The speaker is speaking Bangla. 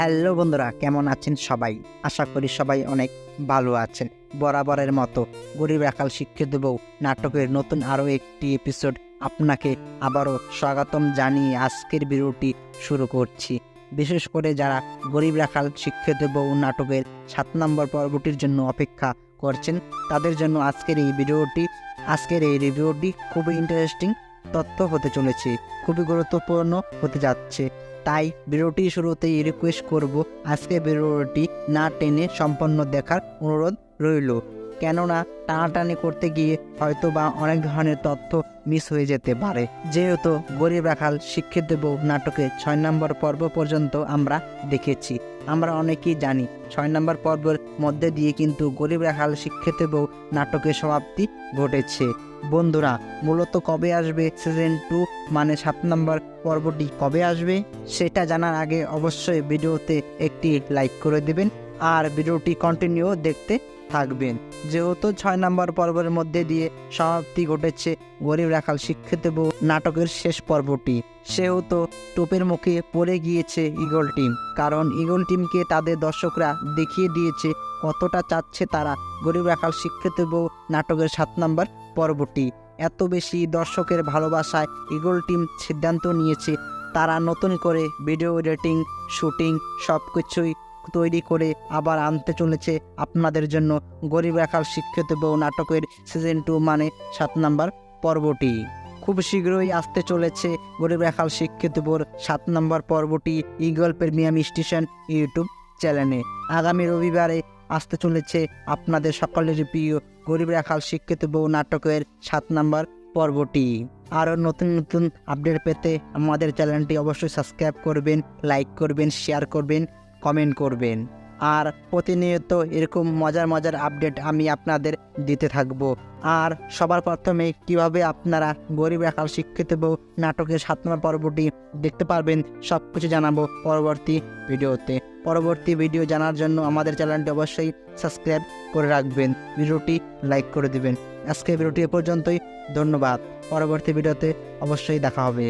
হ্যালো বন্ধুরা, কেমন আছেন সবাই? আশা করি সবাই অনেক ভালো আছেন। বরাবরের মতো গরিব রাখাল শিক্ষিত বউ নাটকের নতুন আরও একটি এপিসোড আপনাকে আবারও স্বাগতম জানিয়ে আজকের ভিডিওটি শুরু করছি। বিশেষ করে যারা গরিব রাখাল শিক্ষিত বউ নাটকের সাত নম্বর পর্বটির জন্য অপেক্ষা করছেন, তাদের জন্য আজকের এই ভিডিওটি, আজকের এই রিভিউটি খুবই ইন্টারেস্টিং তথ্য হতে চলেছে। খুবই গুরুত্বপূর্ণ হতে যাচ্ছে। তাই ভিডিওটি শুরুতেই রিকোয়েস্ট করব আজকে ভিডিওটি না টেনে সম্পন্ন দেখার অনুরোধ রইল। কেননা টানাটানি করতে গিয়ে হয়তো বা অনেক ধরনের তথ্য মিস হয়ে যেতে পারে। যেহেতু গরিব রাখাল শিক্ষিত বউ নাটকে ছয় নম্বর পর্ব পর্যন্ত আমরা দেখেছি। আমরা অনেকেই জানি, ছয় নম্বর পর্বের মধ্যে দিয়ে কিন্তু গরিব রাখাল শিক্ষিত বউ নাটকের সমাপ্তি ঘটেছে। বন্ধুরা, মূলত কবে আসবে সিজন টু মানে সাত নম্বর পর্বটি কবে আসবে? সেটা জানার আগে অবশ্যই ভিডিওতে একটি লাইক করে দেবেন। আর ভিডিওটি কন্টিনিউ দেখতে থাকবেন। যেহেতু ছয় নম্বর পর্বের মধ্যে দিয়ে সমাপ্তি ঘটেছে গরিব রাখাল শিক্ষিত বউ নাটকের শেষ পর্বটি। সেহেতু টোপের মুখে পড়ে গিয়েছে ইগল টিম। কারণ ইগল টিমকে তাদের দর্শকরা দেখিয়ে দিয়েছে কতটা চাচ্ছে তারা গরিব রাখাল শিক্ষিত বউ নাটকের সাত নম্বর পর্বটি। এত বেশি দর্শকের ভালোবাসায় ইগল টিম সিদ্ধান্ত নিয়েছে, তারা নতুন করে ভিডিও এডিটিং শুটিং সব কিছুই তৈরি করে আবার আনতে চলেছে আপনাদের জন্য গরিব রাখাল শিক্ষিত বউ নাটকের সিজন টু মানে সাত নাম্বার পর্বটি। খুব শীঘ্রই আসতে চলেছে গরিব রাখাল শিক্ষিত বউর সাত নম্বর পর্বটি ইগল প্রেমিয়াম স্টেশন ইউটিউব চ্যানেলে। আগামী রবিবারে আসতে চলেছে আপনাদের সকলের প্রিয় গরিব রাখাল শিক্ষিত বউ নাটকের সাত নম্বর পর্বটি। আরও নতুন নতুন আপডেট পেতে আমাদের চ্যানেলটি অবশ্যই সাবস্ক্রাইব করবেন, লাইক করবেন, শেয়ার করবেন। কমেন্ট করবেন। আর প্রতিনিয়ত এরকম মজার মজার আপডেট আমি আপনাদের দিতে থাকব। আর সবার প্রথমে কীভাবে আপনারা গরিব রাখাল শিক্ষিত বউ নাটকের সাত নম্বর পর্বটি দেখতে পারবেন সব কিছু জানাব পরবর্তী ভিডিওতে। পরবর্তী ভিডিও জানার জন্য আমাদের চ্যানেলটি অবশ্যই সাবস্ক্রাইব করে রাখবেন, ভিডিওটি লাইক করে দিবেন। আজকে ভিডিওটি এ পর্যন্তই, ধন্যবাদ। পরবর্তী ভিডিওতে অবশ্যই দেখা হবে।